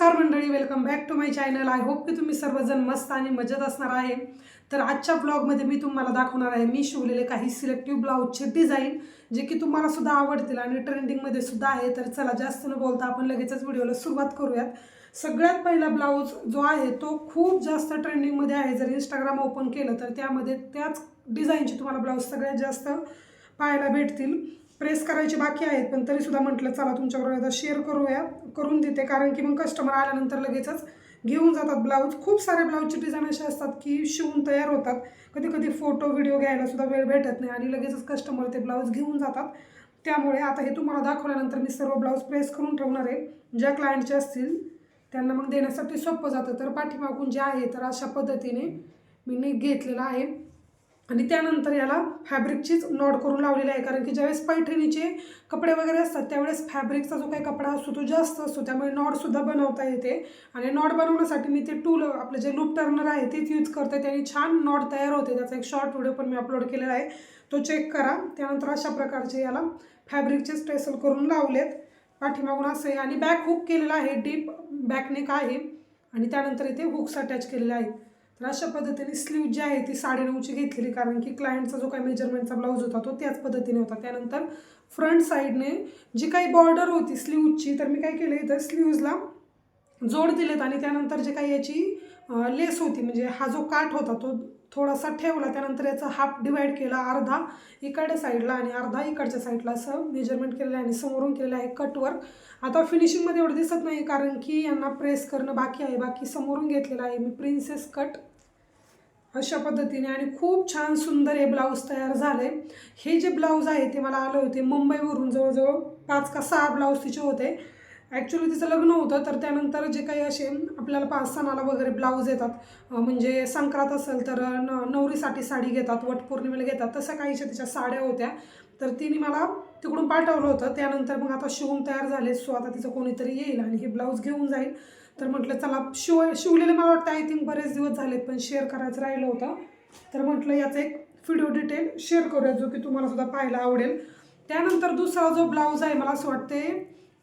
नमस्कार मंडळी welcome back to my channel I hope की तुम्ही सर्वजण मस्त आणि मजेत असणार आहे. तर आजच्या ब्लॉगमध्ये मी तुम्हाला दाखवणार आहे मी शिवलेले काही सिलेक्टिव्ह ब्लाऊजचे डिझाईन जे की तुम्हाला सुद्धा आवडतील आणि ट्रेंडिंगमध्ये सुद्धा आहे. तर चला जास्त न बोलता आपण लगेचच व्हिडिओला सुरुवात करूयात. सगळ्यात पहिला ब्लाऊज जो आहे तो खूप जास्त ट्रेंडिंगमध्ये आहे. जर इंस्टाग्राम ओपन केलं तर त्यामध्ये त्याच डिझाईनचे तुम्हाला ब्लाऊज सगळ्यात जास्त पाहायला भेटतील. प्रेस करायचे बाकी आहेत पण तरीसुद्धा म्हटलं चला तुमच्याबरोबर आता शेअर करूया. करून देते कारण की मग कस्टमर आल्यानंतर लगेचच घेऊन जातात ब्लाऊज खूप सारे ब्लाऊजचे डिझाईन असे असतात की शिवून तयार होतात. कधी कधी फोटो व्हिडिओ घ्यायला सुद्धा वेळ भेटत नाही आणि लगेचच कस्टमर ते ब्लाऊज घेऊन जातात. त्यामुळे आता हे तुम्हाला दाखवल्यानंतर मी सर्व ब्लाऊज प्रेस करून ठेवणार आहे. ज्या क्लायंटचे असतील त्यांना मग देण्यासाठी सोपं जातं. तर पाठीमागून जे आहे तर अशा पद्धतीने मी नीट घेतलेलं आहे. आणि त्यानंतर याला फॅब्रिकचीच नॉड करून लावलेली आहे. कारण की ज्यावेळेस पैठणीचे कपडे वगैरे असतात त्यावेळेस फॅब्रिकचा जो काही कपडा असतो तो जास्त असतो. त्यामुळे नॉडसुद्धा बनवता येते. आणि नॉड बनवण्यासाठी मी ते टूल आपलं जे लूप टर्नर आहे तेच यूज करते. त्याने छान नॉड तयार होते. त्याचा एक शॉर्ट व्हिडिओ पण मी अपलोड केलेला आहे. तो चेक करा. त्यानंतर अशा प्रकारचे याला फॅब्रिकचे स्ट्रेसल करून लावलेत. पाठीमागून असं आहे आणि बॅक हुक केलेला आहे. डीप बॅकनेक आहे. आणि त्यानंतर इथे हुक्स अटॅच केलेले आहेत तर अशा पद्धतीने स्लीव जी आहे ती साडेनऊची घेतलेली कारण की क्लायंटचा जो काही मेजरमेंटचा ब्लाऊज होता तो त्याच पद्धतीने होता. त्यानंतर फ्रंट साईडने जी काही बॉर्डर होती स्लीवची तर मी काय केलं इथं स्लीव्जला जोड दिलेत आणि त्यानंतर जे काही याची लेस होती म्हणजे हा जो काठ होता तो थोडासा ठेवला त्यानंतर याचा हाफ डिवाईड केला अर्धा इकडच्या साईडला आणि अर्धा इकडच्या साईडला असं मेजरमेंट केलेलं आहे आणि समोरून केलेलं आहे कटवर्क आता फिनिशिंगमध्ये एवढं दिसत नाही कारण की यांना प्रेस करणं बाकी आहे बाकी समोरून घेतलेलं आहे मी प्रिन्सेस कट अशा पद्धतीने आणि खूप छान सुंदर हे ब्लाऊज तयार झाले. हे जे ब्लाऊज आहे ते मला आले होते मुंबईवरून जवळजवळ पाच का सहा ब्लाऊज तिचे होते. ॲक्च्युली तिचं लग्न होतं तर त्यानंतर जे काही असे आपल्याला पाच सणाला वगैरे ब्लाऊज येतात म्हणजे संक्रांत असेल तर न नवरीसाठी साडी घेतात वटपौर्णिमेला घेतात तसं काहीच्या तिच्या साड्या होत्या. तर तिने मला तिकडून पाठवलं होतं. त्यानंतर मग आता शिवून तयार झाले सो आता तिचं कोणीतरी येईल आणि हे ब्लाऊज घेऊन जाईल. तर म्हटलं चला शिव शिवलेले मला वाटतं आय थिंक बरेच दिवस झालेत पण शेअर करायचं राहिलं होतं. तर म्हटलं याचा एक व्हिडिओ डिटेल शेअर करूया जो की तुम्हाला सुद्धा पाहायला आवडेल. त्यानंतर दुसरा जो ब्लाऊज आहे मला असं वाटते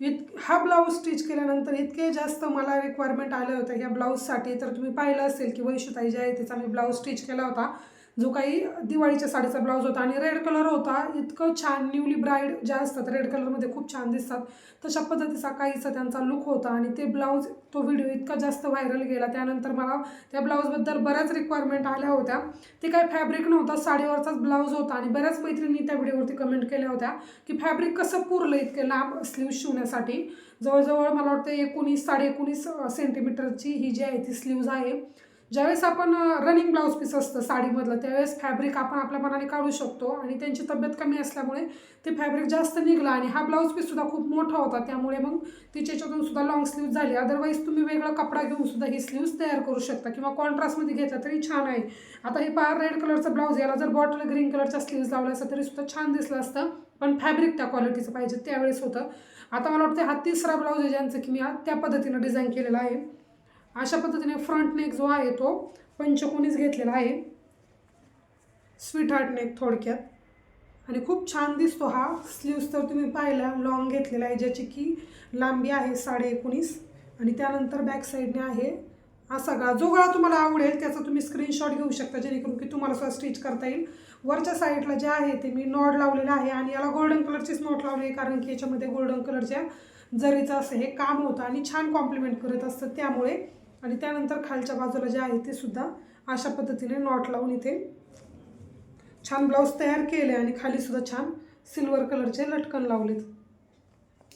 इत हा ब्लाऊज स्टिच केल्यानंतर इतके जास्त मला रिक्वायरमेंट आले होते ह्या ब्लाऊजसाठी तर तुम्ही पाहिलं असेल की वैशुताई जे आहे तिचा मी ब्लाऊज स्टिच केला होता. जो काही दिवाळीच्या साडीचा ब्लाऊज होता आणि रेड कलर होता इतकं छान न्यूली ब्राईड ज्या असतात रेड कलरमध्ये खूप छान दिसतात. तशा पद्धतीचा काहीचा त्यांचा लुक होता आणि ते ब्लाऊज तो व्हिडिओ इतका जास्त व्हायरल गेला. त्यानंतर मला त्या ब्लाऊजबद्दल बऱ्याच रिक्वायरमेंट आल्या होत्या. ते काय फॅब्रिक नव्हता साडीवरचाच ब्लाऊज होता आणि बऱ्याच मैत्रिणी त्या व्हिडिओवरती कमेंट केल्या होत्या की फॅब्रिक कसं पुरलं इतके लांब स्लीव शिवण्यासाठी. जवळजवळ मला वाटतं एकोणीस साडे एकोणीस सेंटीमीटरची ही जी आहे ती स्लीव्ज आहे. ज्यावेळेस आपण रनिंग ब्लाऊज पीस असतं साडीमधलं त्यावेळेस फॅब्रिक आपण आपल्या मनाने काढू शकतो आणि त्यांची तब्येत कमी असल्यामुळे ते फॅब्रिक जास्त निघलं आणि हा ब्लाऊज पीससुद्धा खूप मोठा होता. त्यामुळे मग तिच्याच्यातून सुद्धा लॉंग स्लीव्ह झाली. अदरवाईज तुम्ही वेगळा कपडा घेऊन सुद्धा ही स्लीव्ज तयार करू शकता किंवा कॉन्ट्रास्टमध्ये घेतला तरी छान आहे. आता हे पार रेड कलरचा ब्लाऊज याला जर बॉटल ग्रीन कलरचा स्लीव्ज लावला असतं तरी सुद्धा छान दिसलं असतं. पण फॅब्रिक त्या क्वालिटीचं पाहिजे त्यावेळेस होतं. आता मला वाटतं हा तिसरा ब्लाऊज आहे ज्यांचं की मी त्या पद्धतीनं डिझाईन केलेला आहे. अशा पद्धतीने फ्रंट नेक जो आहे तो पंचकोनीच घेतलेला आहे. स्वीट हार्ट नेक थोडक्यात. आणि खूप छान दिसतो हा. स्लीव्स तर तुम्ही पाहिला लॉंग घेतलेला आहे ज्याची की लांबी आहे साडे एकोणीस. आणि त्यानंतर बॅक साईडने आहे असा गळा. जो गळा तुम्हाला आवडेल त्याचा तुम्ही स्क्रीनशॉट घेऊ शकता जेणेकरून की तुम्हाला सुद्धा स्टिच करता येईल. वरच्या साईडला जे आहे ते मी नॉड लावलेलं आहे आणि याला गोल्डन कलरचीच नॉट लावली आहे कारण की याच्यामध्ये गोल्डन कलरच्या जरीचं असं हे काम होतं आणि छान कॉम्प्लिमेंट करत असतं. त्यामुळे आणि त्यानंतर खालच्या बाजूला जे आहे ते सुद्धा अशा पद्धतीने नॉट लावून इथे छान ब्लाऊज तयार केले आणि खाली सुद्धा छान सिल्वर कलरचे लटकन लावलेत.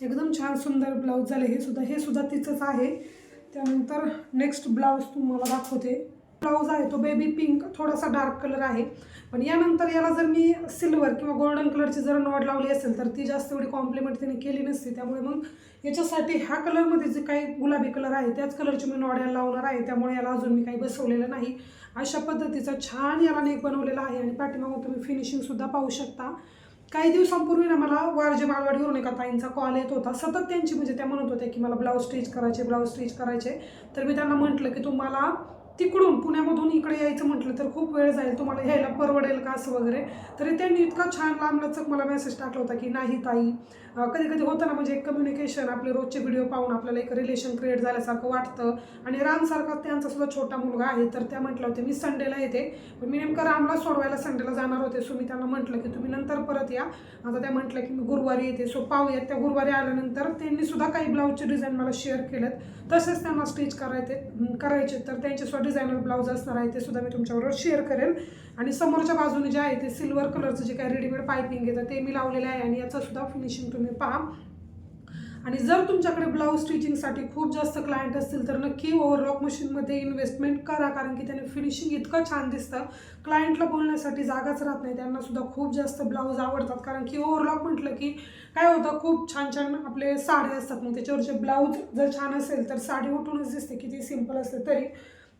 एकदम छान सुंदर ब्लाऊज झाले हे सुद्धा. हे सुद्धा तिचंच आहे. त्यानंतर नेक्स्ट ब्लाऊज तुम्हाला दाखवते. ब्लाऊज आहे तो बेबी पिंक थोडासा डार्क कलर आहे. पण यानंतर याला जर मी सिल्वर किंवा गोल्डन कलरची जर नॉड लावली असेल तर ती जास्त एवढी कॉम्प्लिमेंट तिने केली नसते. त्यामुळे मग याच्यासाठी ह्या कलरमध्ये जे काही गुलाबी कलर आहे त्याच कलरची मी नॉड याला लावणार आहे. त्यामुळे याला अजून मी काही बसवलेलं नाही. अशा पद्धतीचा छान याला नेक बनवलेला आहे आणि पाठीमागून तुम्ही फिनिशिंगसुद्धा पाहू शकता. काही दिवसांपूर्वी ना मला वारजे मालवाडीवरून एका ताईंचा कॉल येत होता. सतत त्यांची म्हणजे त्या म्हणत होत्या की मला ब्लाऊज स्टिच करायचे ब्लाऊज स्टिच करायचे. तर मी त्यांना म्हटलं की तुम्हाला तिकडून पुण्यामधून इकडे यायचं म्हटलं तर खूप वेळ जाईल. तुम्हाला यायला परवडेल का असं वगैरे? तरी त्यांनी इतका छान लांबलचक मला मेसेज टाकला होता की नाही ताई कधी कधी होतं ना म्हणजे एक कम्युनिकेशन आपले रोजचे व्हिडिओ पाहून आपल्याला एक रिलेशन क्रिएट झाल्यासारखं वाटतं. आणि रामसारखा त्यांचा सुद्धा छोटा मुलगा आहे तर त्या म्हटलं होते मी संडेला येते. पण मी नेमकं रामला सोडवायला संडेला जाणार होते. सो मी त्यांना म्हटलं की तुम्ही नंतर परत या. आता त्या म्हटलं की मी गुरुवारी येते. सो पाहूयात. त्या गुरुवारी आल्यानंतर त्यांनी सुद्धा काही ब्लाऊजचे डिझाईन मला शेअर केलेत. तसेच त्यांना स्टिच करायचे करायचे. तर त्यांचे सुद्धा डिझायनर ब्लाऊज असणार आहे ते सुद्धा मी तुमच्याबरोबर शेअर करेल. आणि समोरच्या बाजूने जे आहे ते सिल्वर कलरचं जे काही रेडीमेड पायपिंग येतं ते मी लावलेलं आहे. आणि याचं सुद्धा फिनिशिंग तुम्ही पहा. आणि जर तुमच्याकडे ब्लाऊज स्टिचिंगसाठी खूप जास्त क्लायंट असतील तर नक्की ओव्हरलॉक मशीनमध्ये इन्व्हेस्टमेंट करा. कारण की त्याने फिनिशिंग इतकं छान दिसतं. क्लायंटला बोलण्यासाठी जागाच राहत नाही. त्यांना सुद्धा खूप जास्त ब्लाऊज आवडतात. कारण की ओव्हरलॉक म्हटलं की काय होतं? खूप छान छान आपले साडे असतात. मग त्याच्यावरचे ब्लाऊज जर छान असेल तर साडी उठूनच दिसते. किती सिंपल असले तरी.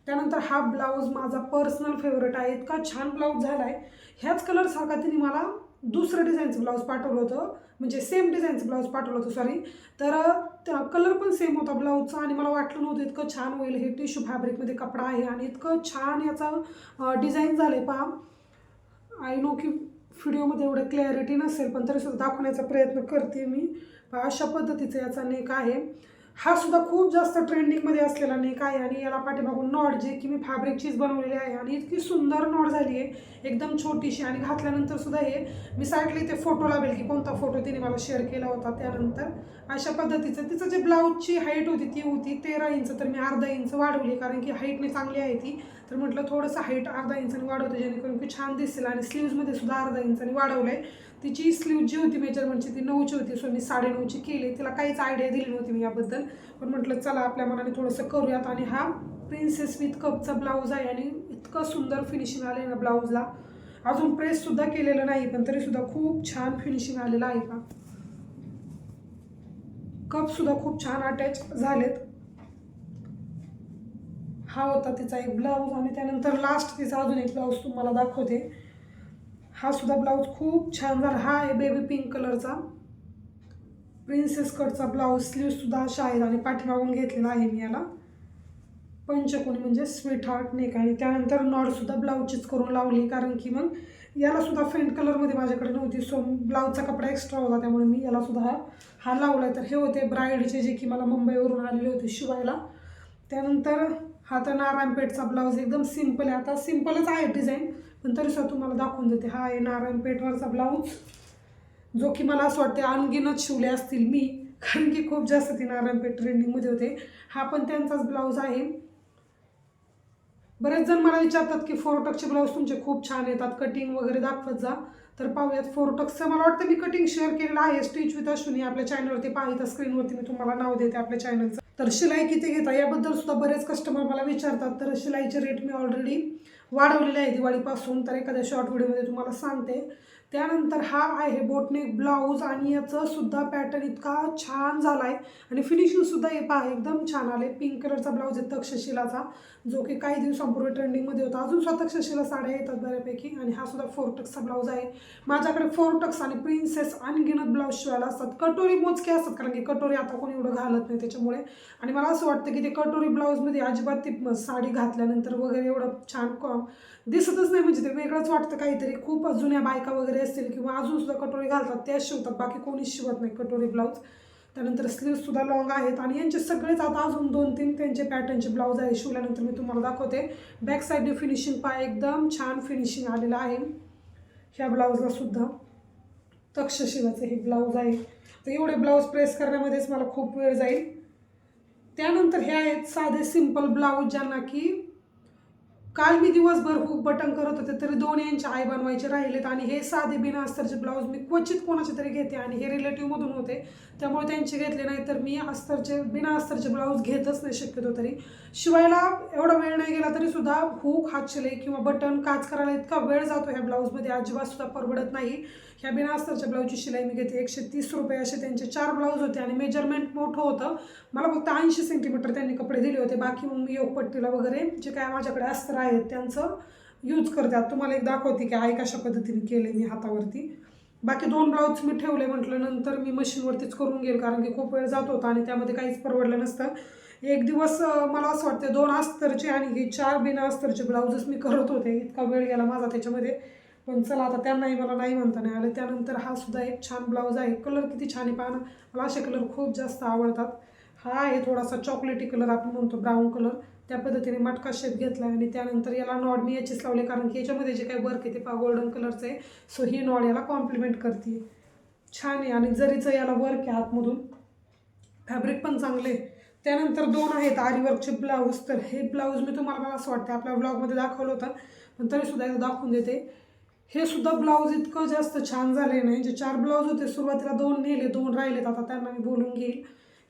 त्यानंतर हा ब्लाऊज माझा पर्सनल फेवरेट आहे. इतका छान ब्लाऊज झाला आहे ह्याच कलरसारखा तिने मला दुसरं डिझाईनचं ब्लाऊज पाठवलं होतं. म्हणजे सेम डिझाईनचं ब्लाऊज पाठवलं होतं सॉरी तर कलर पण सेम होता ब्लाऊजचा आणि मला वाटलं नव्हतं इतकं छान होईल हे टिश्यू फॅब्रिकमध्ये कपडा आहे आणि इतकं छान याचा डिझाईन झालं. आहे पहा आय नो की व्हिडिओमध्ये एवढं क्लॅरिटी नसेल पण तरीसुद्धा दाखवण्याचा प्रयत्न करते मी. पहा अशा पद्धतीचं याचा नेक आहे. हा सुद्धा खूप जास्त ट्रेंडिंगमध्ये असलेला नेक आहे आणि याला पाठीमागून नॉट जे की मी फॅब्रिकचीच बनवलेली आहे आणि इतकी सुंदर नॉट झाली आहे एकदम छोटीशी आणि घातल्यानंतर सुद्धा हे मी साईडला इथे फोटो लावेल की कोणता फोटो तिने मला शेअर केला होता त्यानंतर. अशा पद्धतीचं तिचं जे ब्लाऊजची हाईट होती ती होती तेरा इंच तर मी अर्धा इंच वाढवली कारण की हाईटने चांगली आहे ती. तर म्हटलं थोडंसं हाईट अर्धा इंचाने वाढवते जेणेकरून की छान दिसेल. आणि स्लीव्जमध्ये सुद्धा अर्धा इंचाने वाढवलं आहे तिची स्लीव जी होती मेजरमेंटची म्हणजे ती नऊची होती सो मी साडेनऊची केली. तिला काहीच आयडिया दिली नव्हती मी याबद्दल. पण म्हटलं चला आपल्या मनाने थोडंसं करूयात. आणि हा प्रिन्सेस विथ कपचा ब्लाऊज आहे आणि इतकं सुंदर फिनिशिंग आलं आहे ना ब्लाऊजला अजून प्रेससुद्धा केलेलं नाही पण तरीसुद्धा खूप छान फिनिशिंग आलेलं आहे का कपसुद्धा खूप छान अटॅच झालेत. हा होता तिचा एक ब्लाऊज आणि त्यानंतर लास्ट तिचा अजून एक ब्लाऊज तुम्हाला दाखवते. हा सुद्धा ब्लाऊज खूप छान झाला. हा आहे बेबी पिंक कलरचा प्रिन्सेस कटचा ब्लाऊज. स्लीवसुद्धा अशा आहेत आणि पाठीमागून घेतलेला आहे मी याला. पंचकोनी म्हणजे स्वीट हार्ट नेक आणि त्यानंतर नॉडसुद्धा ब्लाऊजचीच करून लावली. कारण की मग यालासुद्धा फेंट कलरमध्ये माझ्याकडे नव्हती. सो ब्लाऊजचा कपडा एक्स्ट्रा होता. त्यामुळे मी यालासुद्धा हा हा लावला तर हे होते ब्राईडचे जे की मला मुंबईवरून आलेले होते शिवायला. त्यानंतर हा तर नारायणपेठचा ब्लाऊज एकदम सिंपल आहे. आता सिंपलच आहे डिझाईन पण तरीसुद्धा तुम्हाला दाखवून देते. हा आहे नारायणपेठवरचा ब्लाऊज जो की मला असं वाटते अनगिनत शिवले असतील मी कारण की खूप जास्त ती नारायणपेठ ट्रेंडिंगमध्ये होते. हा पण त्यांचाच ब्लाऊज आहे. बरेच जण मला विचारतात की फोरोटकचे ब्लाऊज तुमचे खूप छान येतात कटिंग वगैरे दाखवत जा. तर पाहूयात फोर टक्सचं मला वाटतं मी कटिंग शेअर केलेलं आहे. स्टिच विथ अश्विनी आपल्या चॅनलवरती पाहिजे स्क्रीनवरती मी तुम्हाला नाव देते आपल्या चॅनलचं तर शिलाई किती घेता याबद्दल सुद्धा बरेच कस्टमर मला विचारतात. तर शिलाईचे रेट मी ऑलरेडी वाढवलेले आहे दिवाळीपासून. तर एखाद्या शॉर्ट व्हिडिओमध्ये तुम्हाला सांगते. त्यानंतर हा आहे बोटनेक ब्लाऊज आणि याचं सुद्धा पॅटर्न इतका छान झाला आहे आणि फिनिशिंगसुद्धा हे पहा एकदम छान आले पिंक कलरचा ब्लाऊज आहे तक्षशिलाचा जो की काही दिवसांपूर्वी ट्रेंडिंगमध्ये होता. अजून सुद्धा तक्षशिला साड्या येतात बऱ्यापैकी आणि हा सुद्धा फोर टक्सचा ब्लाऊज आहे. माझ्याकडे फोर टक्स आणि प्रिन्सेस अनगिनत ब्लाऊज शिवायला असतात. कटोरी मोजके असतात कारण की कटोरी आता कोणी एवढं घालत नाही त्याच्यामुळे. आणि मला असं वाटतं की ते कटोरी ब्लाऊजमध्ये अजिबात ती साडी घातल्यानंतर वगैरे एवढं छान दिसतच नाही. म्हणजे ते वेगळंच वाटतं काहीतरी. खूप जुन्या बायका वगैरे असतील किंवा अजून सुद्धा कटोरी घालतात त्याच शिवतात बाकी कोणीच शिवत नाही कटोरी ब्लाऊज. त्यानंतर स्लीव्ससुद्धा लॉंग आहेत आणि यांचे सगळेच आता अजून दोन तीन त्यांचे पॅटर्नचे ब्लाऊज आहे. शिवल्यानंतर मी तुम्हाला दाखवते. बॅक साईडने फिनिशिंग पाय एकदम छान फिनिशिंग आलेलं आहे. ह्या ब्लाऊजला सुद्धा तक्षशिलाचं हे ब्लाऊज आहे. तर एवढे ब्लाऊज प्रेस करण्यामध्येच मला खूप वेळ जाईल. त्यानंतर हे आहेत साधे सिंपल ब्लाऊज ज्यांना की काल मी दिवसभर हुक बटन करत होते तरी दोन यांचे आई बनवायचे राहिलेत आणि हे साधे बिना अस्तरचे ब्लाऊज मी क्वचित कोणाचे तरी घेते आणि हे रिलेटिव्हमधून होते. त्यामुळे त्यांचे घेतले नाही तर मी अस्तरचे बिना अस्तरचे ब्लाऊज घेतच नाही शक्यतो तरी. शिवायला एवढा वेळ नाही गेला तरी सुद्धा हुक हातशिलाई किंवा बटन काच करायला इतका वेळ जातो ह्या ब्लाऊजमध्ये अजिबात सुद्धा परवडत नाही. ह्या बिना अस्तरच्या ब्लाऊजची शिलाई मी घेते एकशे तीस रुपये असे त्यांचे चार ब्लाऊज होते आणि मेजरमेंट मोठं होतं. मला फक्त ऐंशी सेंटीमीटर त्यांनी होते. बाकी मग मी योगपट्टीला वगैरे जे काय माझ्याकडे अस्तर आहेत त्यांचं यूज करते आता तुम्हाला एक दाखवते की आई कशा पद्धतीने केले मी हातावरती. बाकी दोन ब्लाऊज मी ठेवले म्हटलं नंतर मी मशीनवरतीच करून घेईल कारण की खूप वेळ जात होता आणि त्यामध्ये काहीच परवडलं नसतं. एक दिवस मला असं वाटतं दोन अस्तरचे आणि हे चार बिना अस्तरचे ब्लाऊजच मी करत होते. इतका वेळ गेला माझा त्याच्यामध्ये. पण चला आता त्यांनाही मला नाही म्हणता नाही आलं. त्यानंतर हा सुद्धा एक छान ब्लाऊज आहे. कलर किती छान आहे पहा मला असे कलर खूप जास्त आवडतात. हा आहे थोडासा चॉकलेटी कलर आपण म्हणतो ब्राऊन कलर त्या पद्धतीने मटका शेप घेतला आणि त्यानंतर याला नॉड मी याचीच लावले कारण की याच्यामध्ये जे काही वर्क आहे ते पा गोल्डन कलरचं आहे. सो ही नॉड याला कॉम्प्लिमेंट करते छान आहे. आणि जरीचं याला वर्क आहे आतमधून फॅब्रिक पण चांगले आहे. त्यानंतर दोन आहेत आरीवर्कचे ब्लाऊज तर हे ब्लाऊज मी तुम्हाला मला असं वाटतं आपल्या ब्लॉगमध्ये दाखवलं होतं पण तरीसुद्धा एकदा दाखवून देते. हे सुद्धा ब्लाऊज इतकं जास्त छान झाले नाही जे चार ब्लाऊज होते सुरुवातीला दोन नेले दोन राहिलेत. आता त्यांना मी बोलून घेईल.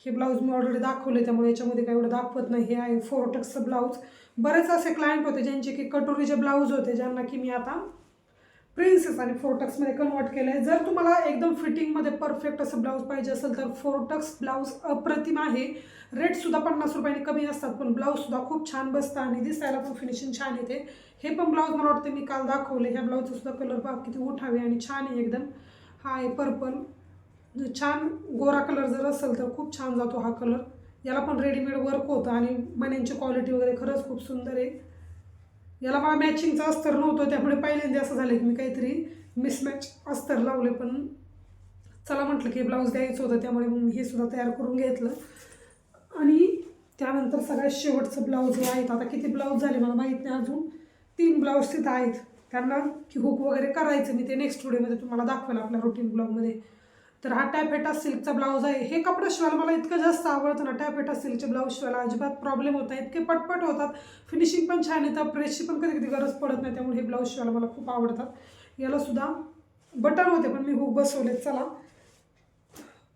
हे ब्लाऊज मी ऑलरेडी दाखवले त्यामुळे याच्यामध्ये काही एवढं दाखवत नाही. हे आहे फोरोटक्सचं ब्लाऊज बरेच असे क्लायंट होते ज्यांचे की कटोरीचे ब्लाऊज होते ज्यांना की मी आता प्रिन्सेस आणि फोरटक्समध्ये कन्वर्ट केलं आहे जर तुम्हाला एकदम फिटिंगमध्ये परफेक्ट असं ब्लाऊज पाहिजे असेल तर फोरटक्स ब्लाऊज अप्रतिम आहे. रेटसुद्धा पन्नास रुपयाने कमी असतात पण ब्लाऊजसुद्धा खूप छान बसतं आणि दिसायला पण फिनिशिंग छान येते. हे पण ब्लाऊज मला वाटतं मी काल दाखवले ह्या ब्लाऊजचा सुद्धा कलर बघा किती उठावे आणि छान आहे एकदम. हा आहे पर्पल म्हणजे छान गोरा कलर जर असेल तर खूप छान जातो हा कलर याला पण रेडीमेड वर्क होतं आणि मण्यांची क्वालिटी वगैरे खरंच खूप सुंदर आहे. याला मला मॅचिंगचं अस्तर नव्हतं त्यामुळे पहिल्यांदा असं झालं की मी काहीतरी मिसमॅच अस्तर लावले पण चला म्हटलं की ब्लाऊज द्यायचं होतं त्यामुळे मग मी हे सुद्धा तयार करून घेतलं. आणि त्यानंतर सगळ्यात शेवटचं ब्लाऊज हे आहेत. आता किती ब्लाऊज झाले मला माहीत नाही अजून. तीन ब्लाऊज तिथं आहेत. त्यांना की हुक वगैरे करायचं. मी ते नेक्स्ट व्हिडिओमध्ये तुम्हाला दाखवेल आपल्या रुटीन ब्लॉगमध्ये तर हा टॅपेटा सिल्कचा ब्लाऊज आहे. हे कपडे शिवायला मला इतकं जास्त आवडतं ना. टॅपेटा सिल्कचे ब्लाऊज शिवायला अजिबात प्रॉब्लेम होत नाही. इतके पटपट होतात. फिनिशिंग पण छान येतं. प्रेसची पण कधी कधी गरज पडत नाही. त्यामुळे हे ब्लाऊज शिवायला मला खूप आवडतात. याला सुद्धा बटन होते पण मी हुक बसवले चला.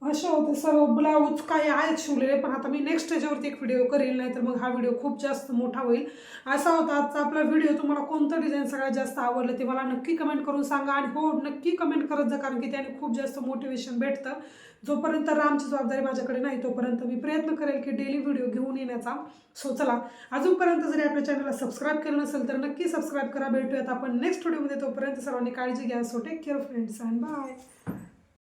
असं होते सर्व ब्लाऊज काही आहेत शिवलेले पण आता मी नेक्स्ट याच्यावरती एक व्हिडिओ करेल नाही तर मग हा व्हिडिओ खूप जास्त मोठा होईल. असा होता आजचा आपला व्हिडिओ तुम्हाला कोणतं डिझाईन सगळ्यात जास्त आवडलं ते मला नक्की कमेंट करून सांगा. आणि हो नक्की कमेंट करत जा कारण की त्याने खूप जास्त मोटिवेशन भेटतं. जोपर्यंत रामची जबाबदारी माझ्याकडे नाही तोपर्यंत मी प्रयत्न करेल की डेली व्हिडिओ घेऊन येण्याचा. सो चला अजूनपर्यंत जरी आपल्या चॅनलला सबस्क्राईब केलं नसेल तर नक्की सबस्क्राईब करा. भेटूयात आपण नेक्स्ट व्हिडिओमध्ये तोपर्यंत सर्वांनी काळजी घ्या. So take care friends and bye